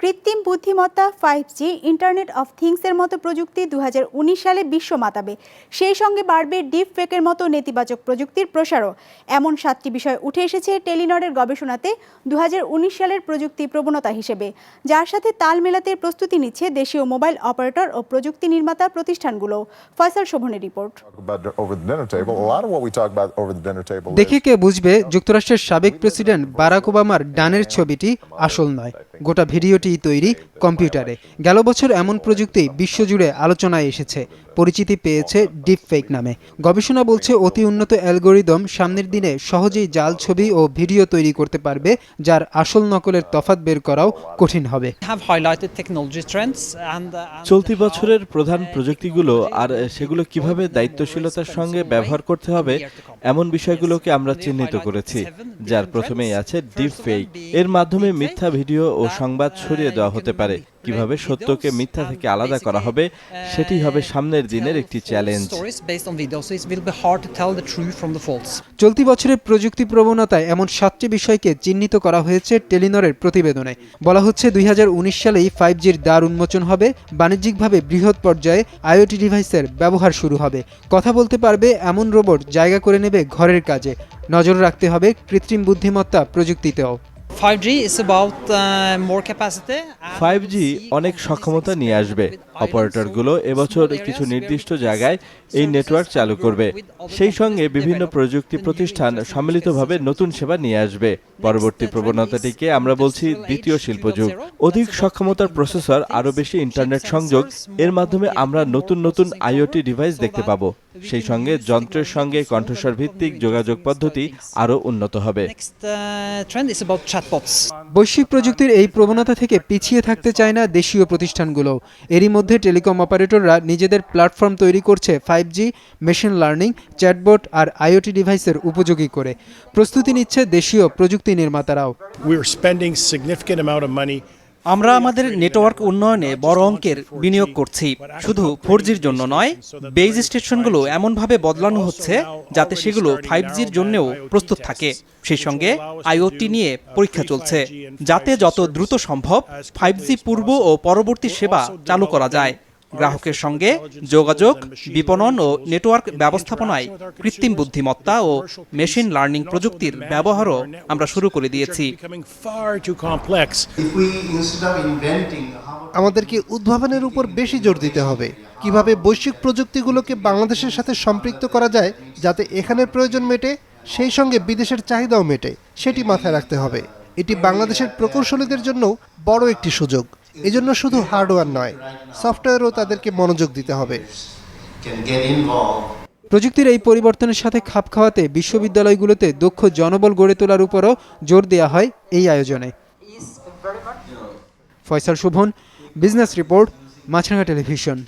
কৃত্রিম বুদ্ধিমত্তা five G internet of থিংসের মতো প্রযুক্তি দু হাজার উনিশ সালে বিশ্ব মাতাবে। সেই সঙ্গে বাড়বে ডিপ ফেকের মতো নেতিবাচক প্রযুক্তির প্রসারও। এমন সাতটি বিষয় উঠে এসেছে টেলিনরের গবেষণাতে দু হাজার উনিশ সালের প্রযুক্তি প্রবণতা হিসেবে। যার সাথে তাল মেলাতে প্রস্তুতি নিচ্ছে দেশীয় মোবাইল অপারেটর ও প্রযুক্তি নির্মাতা প্রতিষ্ঠানগুলো। ফয়সাল শোভনের রিপোর্ট. দেখে কে বুঝবে যুক্তরাষ্ট্রের সাবেক প্রেসিডেন্ট বারাক ওবামার ডানের ছবিটি আসল নয়। গোটা ভিডিওটি তৈরি কম্পিউটারে। গেল বছর এমন প্রযুক্তি বিশ্বজুড়ে আলোচনায় এসেছে। পরিচিতি পেয়েছে ডিপ ফেক নামে। গবেষণা বলছে অতি উন্নত অ্যালগোরিদম সামনের দিনে সহজেই জাল ছবি ও ভিডিও তৈরি করতে পারবে যার আসল নকলের তফাৎ বের করাও কঠিন হবে। Uh, চলতি বছরের প্রধান প্রযুক্তিগুলো আর সেগুলো কীভাবে দায়িত্বশীলতার সঙ্গে ব্যবহার করতে হবে এমন বিষয়গুলোকে আমরা চিহ্নিত করেছি যার প্রথমেই আছে ডিপ ফেক এর মাধ্যমে মিথ্যা ভিডিও ও সংবাদ ছড়িয়ে দেওয়া হতে পারে। কীভাবে সত্যকে মিথ্যা থেকে আলাদা করা হবে, সেটি হবে সামনের দিনের একটি চ্যালেঞ্জ. চলতি বছরের প্রযুক্তি প্রবণতায় এমন সাতটি বিষয়কে চিহ্নিত করা হয়েছে টেলিনরের প্রতিবেদনে। বলা হচ্ছে দুই হাজার উনিশ সালেই ফাইভ জির দ্বার উন্মোচন হবে, বাণিজ্যিকভাবে বৃহৎ পর্যায়ে আইওটি ডিভাইসের ব্যবহার শুরু হবে। কথা বলতে পারবে এমন রোবট জায়গা করে নেবে ঘরের কাজে। নজর রাখতে হবে কৃত্রিম বুদ্ধিমত্তা প্রযুক্তিতেও। 5G is about uh, more capacity. and five G অনেক সক্ষমতা নিয়ে আসবে। অপারেটরগুলো এবছর কিছু নির্দিষ্ট জায়গায় এই নেটওয়ার্ক চালু করবে। সেই সঙ্গে বিভিন্ন প্রযুক্তি প্রতিষ্ঠান সম্মিলিতভাবে নতুন সেবা নিয়ে আসবে। পরবর্তী প্রবণতাটিকে আমরা বলছি দ্বিতীয় শিল্পযুগ। অধিক সক্ষমতার প্রসেসর আরও বেশি ইন্টারনেট সংযোগ এর মাধ্যমে আমরা নতুন নতুন আইওটি ডিভাইস দেখতে পাবো। সেই সঙ্গে যন্ত্রের সঙ্গে কণ্ঠস্বর ভিত্তিক যোগাযোগ পদ্ধতি আরও উন্নত হবে। Uh. বৈশ্বিক প্রযুক্তির এই প্রবণতা থেকে পিছিয়ে থাকতে চায় না দেশীয় প্রতিষ্ঠানগুলো। এরই মধ্যে টেলিকম অপারেটররা নিজেদের প্ল্যাটফর্ম তৈরি করছে five G machine learning chatbot আর আইওটি ডিভাইসের উপযোগী করে। প্রস্তুতি নিচ্ছে দেশীয় প্রযুক্তি নির্মাতারাও। আমরা আমাদের নেটওয়ার্ক উন্নয়নে বড় অঙ্কের বিনিয়োগ করছি। শুধু ফোর জির জন্য নয় বেজ স্টেশনগুলো এমনভাবে বদলানো হচ্ছে যাতে সেগুলো ফাইভ জির জন্যেও প্রস্তুত থাকে। সেই সঙ্গে আইওটি নিয়ে পরীক্ষা চলছে, যাতে যত দ্রুত সম্ভব ফাইভ জি পূর্ব ও পরবর্তী সেবা চালু করা যায়। গ্রাহকের সঙ্গে যোগাযোগ, বিপণন ও নেটওয়ার্ক ব্যবস্থাপনায় কৃত্রিম বুদ্ধিমত্তা ও মেশিন লার্নিং প্রযুক্তির ব্যবহারও আমরা শুরু করে দিয়েছি। আমাদেরকে উদ্ভাবনের উপর বেশি জোর দিতে হবে। কীভাবে বৈশ্বিক প্রযুক্তিগুলোকে বাংলাদেশের সাথে সম্পৃক্ত করা যায়, যাতে এখানের প্রয়োজন মেটে, সেই সঙ্গে বিদেশের চাহিদাও মেটে, সেটি মাথায় রাখতে হবে। এটি বাংলাদেশের প্রকৌশলীদের জন্য বড় একটি সুযোগ। এজন্য শুধু হার্ডওয়্যার নয় সফটওয়্যারও তাদেরকে মনোযোগ দিতে হবে। প্রযুক্তির এই পরিবর্তনের সাথে খাপ খাওয়াতে বিশ্ববিদ্যালয়গুলোতে দক্ষ জনবল গড়ে তোলার উপরও জোর দেওয়া হয় এই আয়োজনে। Faisal Shuvon business report Maasranga television.